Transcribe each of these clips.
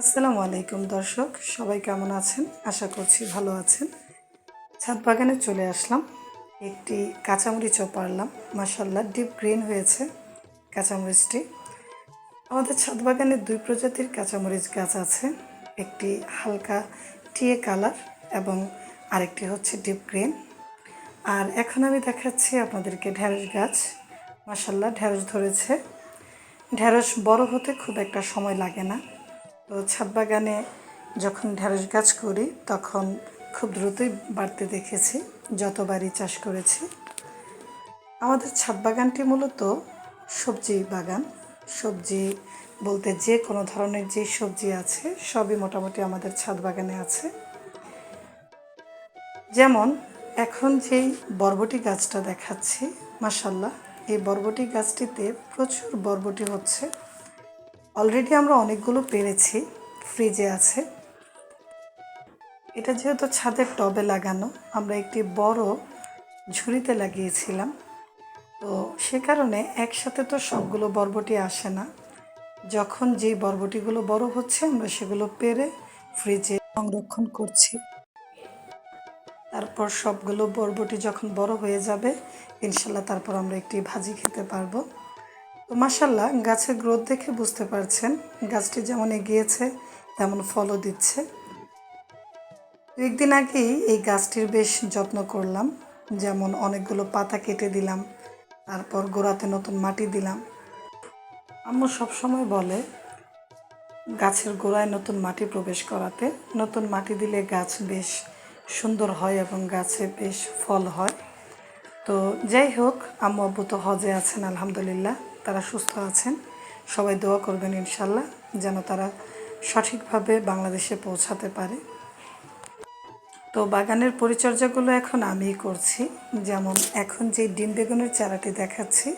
আসসালামু আলাইকুম দর্শক, সবাই কেমন আছেন? আশা করছি ভালো আছেন। ছাদ বাগানে চলে আসলাম। একটি কাঁচামরিচও পারলাম। মাসাল্লাহ ডিপ গ্রিন হয়েছে কাঁচামরিচটি। আমাদের ছাদ বাগানে দুই প্রজাতির কাঁচামরিচ গাছ আছে। একটি হালকা টিয়ে কালার এবং আরেকটি হচ্ছে ডিপ গ্রিন আর এখন আমি দেখাচ্ছি আপনাদেরকে ঢ্যাঁড়স গাছ। মাসাল্লাহ ঢ্যাঁড়স ধরেছে। ঢ্যাঁড়স বড় হতে খুব একটা সময় লাগে না। তো ছাদ বাগানে যখন ঢ্যাঁড়স গাছ করি, তখন খুব দ্রুতই বাড়তে দেখেছি, যতবারই চাষ করেছি। আমাদের ছাদ বাগানটি মূলত সবজি বাগান। সবজি বলতে যে কোনো ধরনের যে সবজি আছে, সবই মোটামুটি আমাদের ছাদ বাগানে আছে। যেমন, এখন যেই বরবটি গাছটা দেখাচ্ছি মাসাল্লাহ এই বরবটি গাছটিতে প্রচুর বরবটি হচ্ছে। অলরেডি আমরা অনেকগুলো পেরেছি ফ্রিজে আছে। এটা যেহেতু ছাদের টবে লাগানো, আমরা একটি বড় ঝুড়িতে লাগিয়েছিলাম। তো সে কারণে একসাথে তো সবগুলো বরবটি আসে না। যখন যেই বরবটিগুলো বড় হচ্ছে, আমরা সেগুলো পেরে ফ্রিজে সংরক্ষণ করছি। তারপর সবগুলো বরবটি যখন বড় হয়ে যাবে, ইনশাল্লাহ তারপর আমরা একটি ভাজি খেতে পারব। তো মাসাল্লাহ গাছের গ্রোথ দেখে বুঝতে পারছেন। গাছটি যেমন এগিয়েছে, তেমন ফলও দিচ্ছে। একদিন আগেই এই গাছটির বেশ যত্ন করলাম, যেমন অনেকগুলো পাতা কেটে দিলাম, তারপর গোড়াতে নতুন মাটি দিলাম। আম্মু সবসময় বলে, গাছের গোড়ায় নতুন মাটি প্রবেশ করাতে, নতুন মাটি দিলে গাছ বেশ সুন্দর হয় এবং গাছে বেশ ফল হয়। তো যাই হোক, আম্মু আব্বু তো হজে আছেন, আলহামদুলিল্লাহ। তারা সুস্থ আছেন। সবাই দোয়া করবেন ইনশাল্লাহ যেন তারা সঠিকভাবে বাংলাদেশে পৌঁছাতে পারে। তো বাগানের পরিচর্যাগুলো এখন আমিই করছি। যেমন এখন যে ডিম বেগুনের চারাটি দেখাচ্ছি,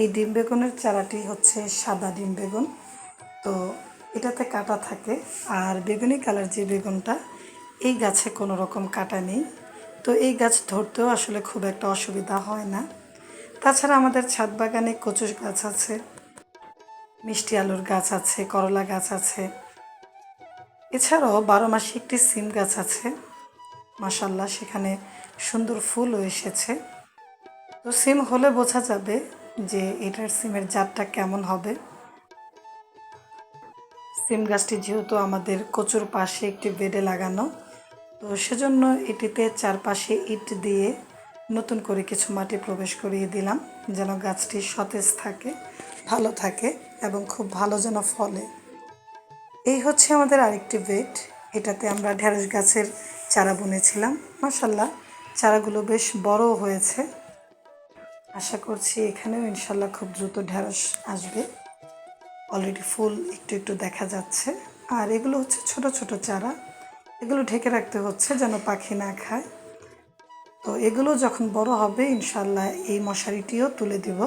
এই ডিম বেগুনের চারাটি হচ্ছে সাদা ডিম বেগুন। তো এটাতে কাটা থাকে আর বেগুনি কালার যে বেগুনটা, এই গাছে কোনো রকম কাটা নেই। তো এই গাছ ধরতেও আসলে খুব একটা অসুবিধা হয় না। তাছাড়া আমাদের ছাদ বাগানে কচু গাছ আছে, মিষ্টি আলুর গাছ আছে, করলা গাছ আছে। এছাড়াও বারো মাসে একটি সিম গাছ আছে। মাসাল্লাহ সেখানে সুন্দর ফুলও এসেছে। তো সিম হলে বোঝা যাবে যে এটার সিমের জাতটা কেমন হবে। সিম গাছটি যেহেতু আমাদের কচুর পাশে একটি বেডে লাগানো, তো সেজন্য এটিতে চারপাশে ইট দিয়ে নতুন করে কিছু মাটি প্রবেশ করিয়ে দিলাম, যেন গাছটি সতেজ থাকে, ভালো থাকে এবং খুব ভালো যেন ফলে। এই হচ্ছে আমাদের আরেকটি বেড। এটাতে আমরা ঢেঁড়স গাছের চারা বুনেছিলাম। মাসাল্লাহ চারাগুলো বেশ বড় হয়েছে। আশা করছি এখানেও ইনশাল্লাহ খুব দ্রুত ঢেঁড়স আসবে। অলরেডি ফুল একটু একটু দেখা যাচ্ছে। আর এগুলো হচ্ছে ছোট ছোট চারা। এগুলো ঢেকে রাখতে হচ্ছে যেন পাখি না খায়। তো এগুলো যখন বড় হবে ইনশাল্লাহ এই মশারিটিও তুলে দিব।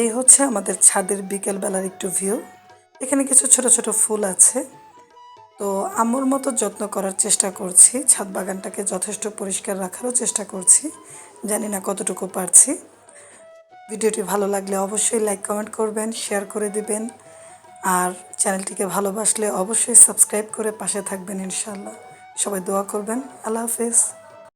এই হচ্ছে আমাদের ছাদের বিকেলবেলার একটু ভিউ। এখানে কিছু ছোট ছোট ফুল আছে। তো আমর মতো যত্ন করার চেষ্টা করছি। ছাদ বাগানটাকে যথেষ্ট পরিষ্কার রাখারও চেষ্টা করছি। জানি না কতটুকু পারছি। ভিডিওটি ভালো লাগলে অবশ্যই লাইক, কমেন্ট করবেন, শেয়ার করে দিবেন। আর চ্যানেলটিকে ভালোবাসলে অবশ্যই সাবস্ক্রাইব করে পাশে থাকবেন ইনশাল্লাহ সবাই দোয়া করবেন। আল্লাহ হাফেজ।